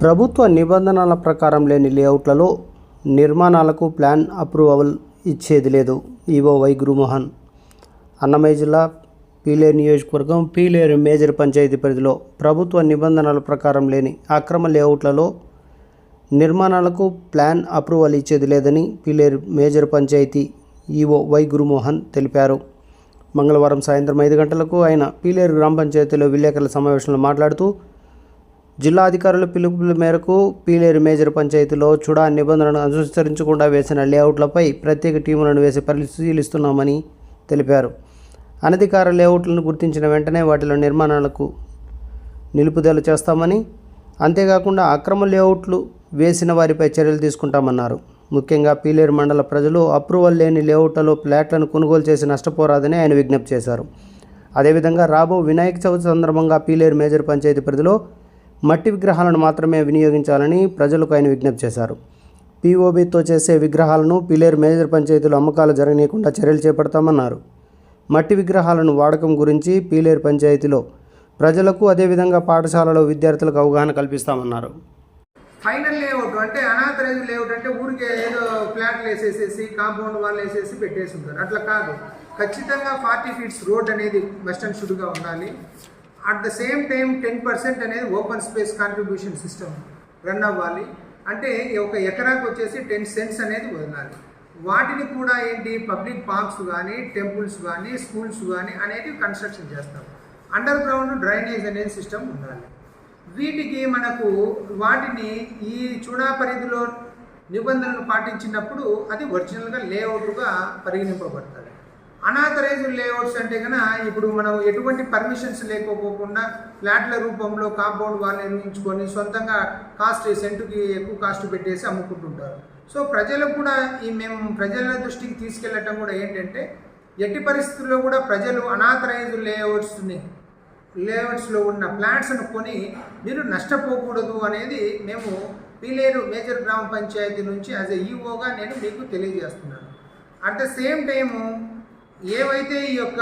ప్రభుత్వ నిబంధనల ప్రకారం లేని లేఅవుట్లలో నిర్మాణాలకు ప్లాన్ అప్రూవల్ ఇచ్చేది లేదు ఈవో వై గురుమోహన్. అన్నమయ్య జిల్లా పీలేరు నియోజకవర్గం పీలేరు మేజర్ పంచాయతీ పరిధిలో ప్రభుత్వ నిబంధనల ప్రకారం లేని అక్రమ లేఅవుట్లలో నిర్మాణాలకు ప్లాన్ అప్రూవల్ ఇచ్చేది లేదని Peeleru major panchayat EO Y Gurumohan తెలిపారు. మంగళవారం సాయంత్రం ఐదు గంటలకు ఆయన పీలేరు గ్రామ పంచాయతీలో విలేకరుల సమావేశంలో మాట్లాడుతూ జిల్లా అధికారుల పిలుపుల మేరకు పీలేరు మేజర్ పంచాయతీలో చుడా నిబంధనలను అనుసరించకుండా వేసిన లేఅవుట్లపై ప్రత్యేక టీములను వేసి పరిశీలిస్తున్నామని తెలిపారు. అనధికార లేఅవుట్లను గుర్తించిన వెంటనే వాటిలో నిర్మాణాలకు నిలుపుదల చేస్తామని అంతేకాకుండా అక్రమ లేఅవుట్లు వేసిన వారిపై చర్యలు తీసుకుంటామన్నారు. ముఖ్యంగా పీలేరు మండల ప్రజలు అప్రూవల్ లేని లేఅవుట్లలో ప్లాట్లను కొనుగోలు చేసి నష్టపోరాదని ఆయన విజ్ఞప్తి చేశారు. అదేవిధంగా రాబో వినాయక చవితి సందర్భంగా పీలేరు మేజర్ పంచాయతీ పరిధిలో మట్టి విగ్రహాలను మాత్రమే వినియోగించాలని ప్రజలకు ఆయన విజ్ఞప్తి చేశారు. పీఓబీతో చేసే విగ్రహాలను పిలేరు మేజర్ పంచాయతీలో అమ్మకాలు జరగనీయకుండా చర్యలు చేపడతామన్నారు. మట్టి విగ్రహాలను వాడకం గురించి పీలేరు పంచాయతీలో ప్రజలకు అదేవిధంగా పాఠశాలలో విద్యార్థులకు అవగాహన కల్పిస్తామన్నారు. ఫైనల్ లేఅవుట్ అంటే అనాథరైజ్ లేఅవుట్ అంటే ఊరికే ఏదో ఫ్లాట్లు వేసేసేసి కాంపౌండ్ వాళ్ళు వేసేసి పెట్టేసి ఉంటారు. అట్లా కాదు. ఖచ్చితంగా ఫార్టీ ఫీట్స్ రోడ్ అనేది వెస్టర్న్ షుడ్గా ఉండాలి. At the same time ten percent అనేది open space contribution system run అవ్వాలి. అంటే ఒక ఎకరాకు వచ్చేసి టెన్ సెంట్స్ అనేది వదలాలి. వాటిని కూడా ఏంటి? పబ్లిక్ పార్క్స్ కానీ టెంపుల్స్ కానీ స్కూల్స్ కానీ అనేది కన్స్ట్రక్షన్ చేస్తాం. అండర్ గ్రౌండ్ డ్రైనేజ్ అనేది సిస్టమ్ ఉండాలి. వీటికి మనకు వాటిని ఈ చూడా పరిధిలో నిబంధనలు పాటించినప్పుడు అది ఒరిజినల్గా లేఅవుట్గా పరిగణింపబడుతుంది. అనాథరైజ్డ్ లేఅవుట్స్ అంటే కనుక ఇప్పుడు మనం ఎటువంటి పర్మిషన్స్ లేకపోకుండా ఫ్లాట్ల రూపంలో కాంపౌండ్ వాళ్ళు నిర్మించుకొని సొంతంగా కాస్ట్ సెంటుకి ఎక్కువ కాస్ట్ పెట్టేసి అమ్ముకుంటుంటారు. సో ప్రజలకు కూడా ఈ మేము ప్రజల దృష్టికి తీసుకెళ్ళటం కూడా ఏంటంటే ఎట్టి పరిస్థితుల్లో కూడా ప్రజలు అనాథరైజ్డ్ లేఅవుట్స్ని లేఅవుట్స్లో ఉన్న ప్లాట్స్ను కొని మీరు నష్టపోకూడదు అనేది మేము పీలేరు మేజర్ గ్రామ పంచాయతీ నుంచి యాజ్ ఎ ఈఓగా నేను మీకు తెలియజేస్తున్నాను. అట్ ద సేమ్ టైము ఏవైతే ఈ యొక్క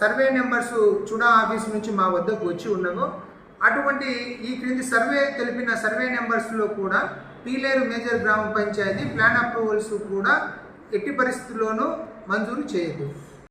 సర్వే నెంబర్స్ చుడా ఆఫీస్ నుంచి మా వద్దకు వచ్చి ఉన్నవో అటువంటి ఈ క్రింది సర్వే తెలిపిన సర్వే నెంబర్స్లో కూడా పీలేరు మేజర్ గ్రామ పంచాయతీ ప్లాన్ అప్రూవల్స్ కూడా ఎట్టి పరిస్థితుల్లోనూ మంజూరు చేయదు.